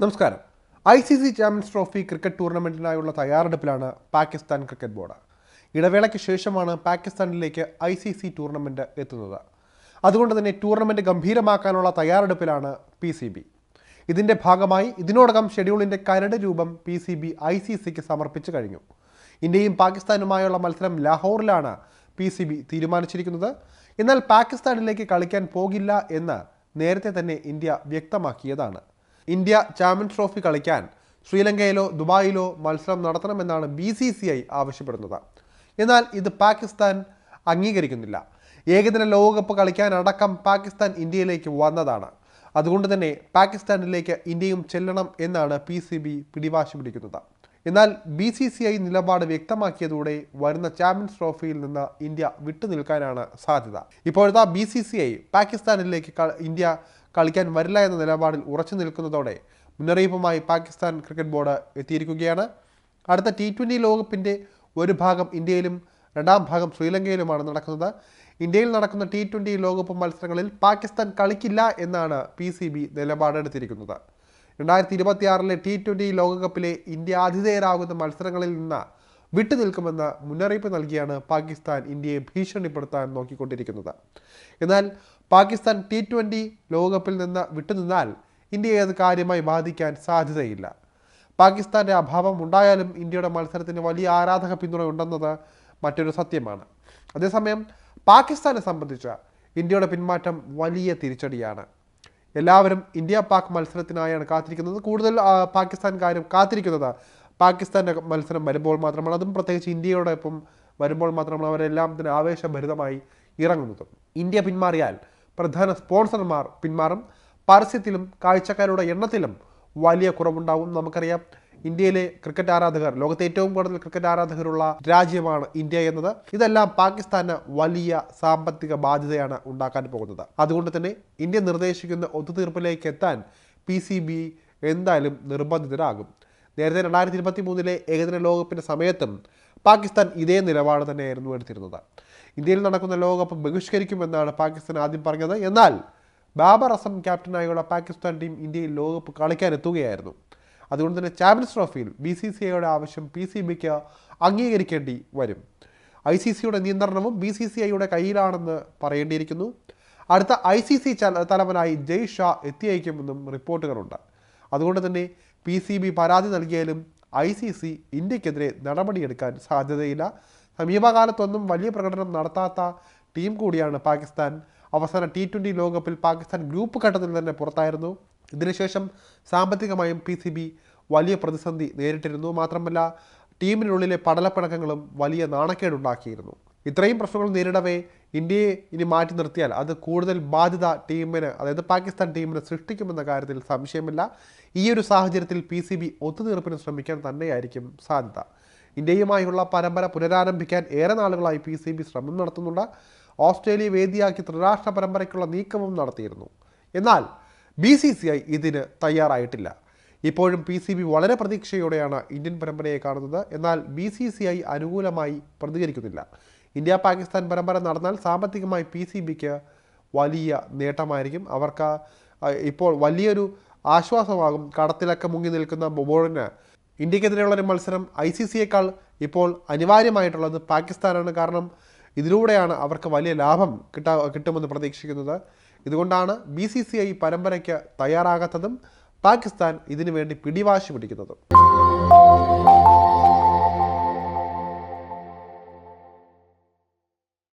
നമസ്കാരം. I C C champions trophy cricket ടൂർണമെന്റിനായുള്ള തയ്യാറെടുപ്പിലാണ് Pakistan cricket board. ഇടവേളയ്ക്ക് ശേഷമാണ് പാകിസ്ഥാനിലേക്ക് ഐ സി സി ടൂർണമെന്റ് എത്തുന്നത്. അതുകൊണ്ട് തന്നെ ടൂർണമെന്റ് ഗംഭീരമാക്കാനുള്ള തയ്യാറെടുപ്പിലാണ് പി സി ബി. ഇതിന്റെ ഭാഗമായി ഇതിനോടകം ഷെഡ്യൂളിന്റെ കരട് രൂപം P C B I C സിക്ക് സമർപ്പിച്ചു കഴിഞ്ഞു. ഇന്ത്യയും പാകിസ്ഥാനുമായുള്ള മത്സരം ലാഹോറിലാണ് പി സി ബി തീരുമാനിച്ചിരിക്കുന്നത്. എന്നാൽ പാകിസ്ഥാനിലേക്ക് കളിക്കാൻ പോകില്ല എന്ന് നേരത്തെ തന്നെ ഇന്ത്യ വ്യക്തമാക്കിയതാണ്. ഇന്ത്യ ചാമ്പ്യൻസ് ട്രോഫി കളിക്കാൻ ശ്രീലങ്കയിലോ ദുബായിലോ മത്സരം നടത്തണമെന്നാണ് ബി സി സി ഐ ആവശ്യപ്പെടുന്നത്. എന്നാൽ ഇത് പാകിസ്ഥാൻ അംഗീകരിക്കുന്നില്ല. ഏകദിന ലോകകപ്പ് കളിക്കാനടക്കം പാകിസ്ഥാൻ ഇന്ത്യയിലേക്ക് വന്നതാണ്. അതുകൊണ്ട് തന്നെ പാകിസ്ഥാനിലേക്ക് ഇന്ത്യയും ചെല്ലണം എന്നാണ് പി സി ബി പിടിവാശി പിടിക്കുന്നത്. എന്നാൽ ബി സി സി ഐ നിലപാട് വ്യക്തമാക്കിയതോടെ വരുന്ന ചാമ്പ്യൻസ് ട്രോഫിയിൽ നിന്ന് ഇന്ത്യ വിട്ടുനിൽക്കാനാണ് സാധ്യത. ഇപ്പോഴത്തെ ബി സി സി ഐ പാകിസ്ഥാനിലേക്ക് ഇന്ത്യ കളിക്കാൻ വരില്ല എന്ന നിലപാടിൽ ഉറച്ചു നിൽക്കുന്നതോടെ മുന്നറിയിപ്പുമായി പാകിസ്ഥാൻ ക്രിക്കറ്റ് ബോർഡ് എത്തിയിരിക്കുകയാണ്. അടുത്ത ടി ട്വന്റി ലോകകപ്പിന്റെ ഒരു ഭാഗം ഇന്ത്യയിലും രണ്ടാം ഭാഗം ശ്രീലങ്കയിലുമാണ് നടക്കുന്നത്. ഇന്ത്യയിൽ നടക്കുന്ന ടി ട്വന്റി ലോകകപ്പ് മത്സരങ്ങളിൽ പാകിസ്ഥാൻ കളിക്കില്ല എന്നാണ് പി സി ബി നിലപാടെടുത്തിരിക്കുന്നത്. രണ്ടായിരത്തി ഇരുപത്തിയാറിലെ ടി ട്വന്റി ലോകകപ്പിലെ ഇന്ത്യ ആതിഥേയരാകുന്ന മത്സരങ്ങളിൽ നിന്ന് വിട്ടുനിൽക്കുമെന്ന് മുന്നറിയിപ്പ് നൽകിയാണ് പാകിസ്ഥാൻ ഇന്ത്യയെ ഭീഷണിപ്പെടുത്താൻ നോക്കിക്കൊണ്ടിരിക്കുന്നത്. എന്നാൽ പാകിസ്ഥാൻ ടി ട്വന്റി ലോകകപ്പിൽ നിന്ന് വിട്ടുനിന്നാൽ ഇന്ത്യയെ അത് കാര്യമായി ബാധിക്കാൻ സാധ്യതയില്ല. പാകിസ്ഥാന്റെ അഭാവം ഉണ്ടായാലും ഇന്ത്യയുടെ മത്സരത്തിന് വലിയ ആരാധക പിന്തുണ ഉണ്ടെന്നത് മറ്റൊരു സത്യമാണ്. അതേസമയം പാകിസ്ഥാനെ സംബന്ധിച്ച് ഇന്ത്യയുടെ പിന്മാറ്റം വലിയ തിരിച്ചടിയാണ്. എല്ലാവരും ഇന്ത്യ പാക് മത്സരത്തിനായാണ് കാത്തിരിക്കുന്നത്. കൂടുതൽ പാകിസ്ഥാൻകാരും കാത്തിരിക്കുന്നത് പാകിസ്ഥാന്റെ മത്സരം വരുമ്പോൾ മാത്രമാണ്. അതും പ്രത്യേകിച്ച് ഇന്ത്യയോടൊപ്പം വരുമ്പോൾ മാത്രമാണ് അവരെല്ലാം തന്നെ ആവേശഭരിതമായി ഇറങ്ങുന്നത്. ഇന്ത്യ പിന്മാറിയാൽ പ്രധാന സ്പോൺസർമാർ പിന്മാറും. പരസ്യത്തിലും കാഴ്ചക്കാരുടെ എണ്ണത്തിലും വലിയ കുറവുണ്ടാവും നമുക്കറിയാം. ഇന്ത്യയിലെ ക്രിക്കറ്റ് ആരാധകർ ലോകത്തെ ഏറ്റവും കൂടുതൽ ക്രിക്കറ്റ് ആരാധകരുള്ള രാജ്യമാണ് ഇന്ത്യ എന്നത്. ഇതെല്ലാം പാകിസ്ഥാന് വലിയ സാമ്പത്തിക ബാധ്യതയാണ് ഉണ്ടാക്കാൻ പോകുന്നത്. അതുകൊണ്ട് തന്നെ ഇന്ത്യ നിർദ്ദേശിക്കുന്ന ഒത്തുതീർപ്പിലേക്ക് എത്താൻ പി സി ബി എന്തായാലും നിർബന്ധിതരാകും. നേരത്തെ രണ്ടായിരത്തി ഇരുപത്തി മൂന്നിലെ ഏകദിന ലോകകപ്പിന്റെ സമയത്തും പാകിസ്ഥാൻ ഇതേ നിലപാട് തന്നെയായിരുന്നു എടുത്തിരുന്നത്. ഇന്ത്യയിൽ നടക്കുന്ന ലോകകപ്പ് ബഹിഷ്കരിക്കുമെന്നാണ് പാകിസ്ഥാൻ ആദ്യം പറഞ്ഞത്. എന്നാൽ ബാബർ അസം ക്യാപ്റ്റനായുള്ള പാകിസ്ഥാൻ ടീം ഇന്ത്യയിൽ ലോകകപ്പ് കളിക്കാൻ എത്തുകയായിരുന്നു. അതുകൊണ്ട് തന്നെ ചാമ്പ്യൻസ് ട്രോഫിയിൽ ബി സി സി ഐയുടെ ആവശ്യം പി സി ബിക്ക് അംഗീകരിക്കേണ്ടി വരും. ഐ സി സിയുടെ നിയന്ത്രണവും ബി സി സി ഐയുടെ കയ്യിലാണെന്ന് പറയേണ്ടിയിരിക്കുന്നു. അടുത്ത ഐ സി സി തലവനായി ജയ് ഷാ എത്തിയേക്കുമെന്നും റിപ്പോർട്ടുകളുണ്ട്. അതുകൊണ്ട് തന്നെ പി സി ബി പരാതി നൽകിയാലും ഐ സി സി ഇന്ത്യക്കെതിരെ നടപടിയെടുക്കാൻ സാധ്യതയില്ല. സമീപകാലത്തൊന്നും വലിയ പ്രകടനം നടത്താത്ത ടീം കൂടിയാണ് പാകിസ്ഥാൻ. അവസാന ടി ട്വന്റി ലോകകപ്പിൽ പാകിസ്ഥാൻ ഗ്രൂപ്പ് ഘട്ടത്തിൽ തന്നെ പുറത്തായിരുന്നു. ഇതിനുശേഷം സാമ്പത്തികമായും പി സി ബി വലിയ പ്രതിസന്ധി നേരിട്ടിരുന്നു. മാത്രമല്ല ടീമിനുള്ളിലെ പടലപ്പിണക്കങ്ങളും വലിയ നാണക്കേടുണ്ടാക്കിയിരുന്നു. ഇത്രയും പ്രശ്നങ്ങൾ നേരിടവേ ഇന്ത്യയെ ഇനി മാറ്റി നിർത്തിയാൽ അത് കൂടുതൽ ബാധ്യത ടീമിന് അതായത് പാകിസ്ഥാൻ ടീമിന് സൃഷ്ടിക്കുമെന്ന കാര്യത്തിൽ സംശയമില്ല. ഈ ഒരു സാഹചര്യത്തിൽ പി സി ബി ഒത്തുതീർപ്പിന് ശ്രമിക്കാൻ തന്നെയായിരിക്കും സാധ്യത. ഇന്ത്യയുമായുള്ള പരമ്പര പുനരാരംഭിക്കാൻ ഏറെ നാളുകളായി പി സി ബി ശ്രമം നടത്തുന്നുണ്ട്. ഓസ്ട്രേലിയ വേദിയാക്കി ത്രിരാഷ്ട്ര പരമ്പരയ്ക്കുള്ള നീക്കവും നടത്തിയിരുന്നു. എന്നാൽ ബി സി സി ഐ ഇതിന് തയ്യാറായിട്ടില്ല. ഇപ്പോഴും പി സി ബി വളരെ പ്രതീക്ഷയോടെയാണ് ഇന്ത്യൻ പരമ്പരയെ കാണുന്നത്. എന്നാൽ ബി സി സി ഐ അനുകൂലമായി പ്രതികരിക്കുന്നില്ല. ഇന്ത്യ പാകിസ്ഥാൻ പരമ്പര നടന്നാൽ സാമ്പത്തികമായി പി സി ബിക്ക് വലിയ നേട്ടമായിരിക്കും. അവർക്ക് ഇപ്പോൾ വലിയൊരു ആശ്വാസമാകും. കടത്തിലൊക്കെ മുങ്ങി നിൽക്കുന്ന ബോർഡിന് ഇന്ത്യക്കെതിരെയുള്ള ഒരു മത്സരം ഐ സി സിയേക്കാൾ ഇപ്പോൾ അനിവാര്യമായിട്ടുള്ളത് പാകിസ്ഥാനാണ്. കാരണം ഇതിലൂടെയാണ് അവർക്ക് വലിയ ലാഭം കിട്ടാ കിട്ടുമെന്ന് പ്രതീക്ഷിക്കുന്നത്. ഇതുകൊണ്ടാണ് ബി സി സി ഐ പരമ്പരയ്ക്ക് തയ്യാറാകാത്തതും പാകിസ്ഥാൻ ഇതിനുവേണ്ടി പിടിവാശി പിടിക്കുന്നതും.